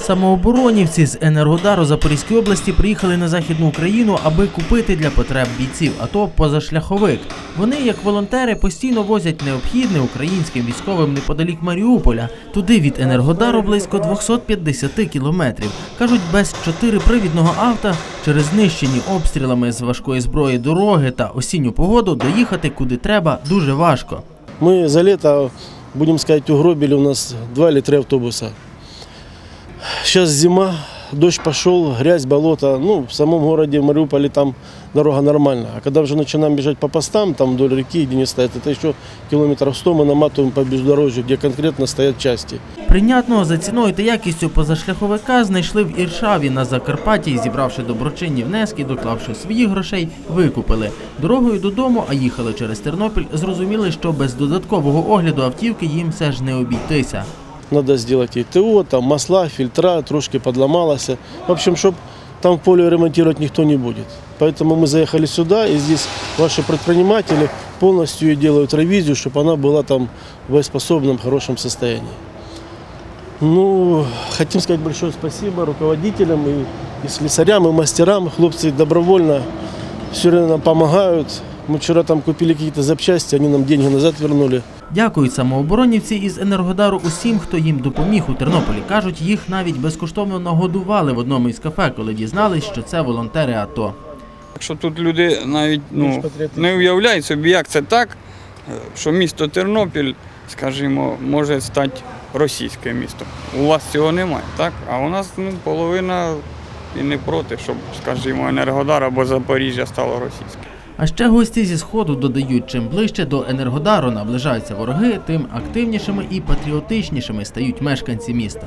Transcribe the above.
Самооборонівці з Енергодару Запорізької області приїхали на західну Україну, аби купити для потреб бійців АТО позашляховик. Вони, як волонтери, постійно возять необхідне українським військовим неподалік Маріуполя. Туди від Енергодару близько 250 кілометрів. кажуть, без чотирипривідного авто через знищені обстрілами з важкої зброї дороги та осінню погоду доїхати куди треба дуже важко. Мы за лето, будем сказать, угробили у нас два или три автобуса Сейчас зима, дождь пошел, грязь, болото. Ну, в самом городе, в Мариуполе, там дорога нормальная. А когда уже начинаем бежать по постам, там вдоль реки, где не стоят, это еще километров 100 мы наматываем по бездорожью, где конкретно стоят части. Прийнятного за ціною та якістю позашляховика знайшли в Іршаві на Закарпатті, і, зібравши доброчинні внески, доклавши своїх грошей, викупили. Дорогою додому, а їхали через Тернопіль, зрозуміли, що без додаткового огляду автівки їм все ж не обійтися. Надо сделать и ТО, там масла, фильтра, трошки подломалось. В общем, чтобы там поле ремонтировать никто не будет. Поэтому мы заехали сюда, и здесь ваши предприниматели полностью делают ревизию, чтобы она была там в боеспособном, хорошем состоянии. Ну, хотим сказать большое спасибо руководителям и, и слесарям, и мастерам. Хлопцы добровольно все время нам помогают. Мы вчера там купили какие-то запчасти, они нам деньги назад вернули. Дякують самооборонівці із Енергодару усім, хто їм допоміг у Тернополі. Кажуть, їх навіть безкоштовно нагодували в одному із кафе, коли дізнались, що це волонтери АТО. Якщо тут люди навіть ну, не уявляють собі, як це так, е, що місто Тернопіль, скажімо, може стати російським містом. У вас цього немає, так? А у нас ну, половина і не проти, щоб, скажімо, Енергодар або Запоріжжя стало російським. А ще гості зі сходу додають, чим ближче до Енергодару наближаються вороги, тим активнішими і патріотичнішими стають мешканці міста.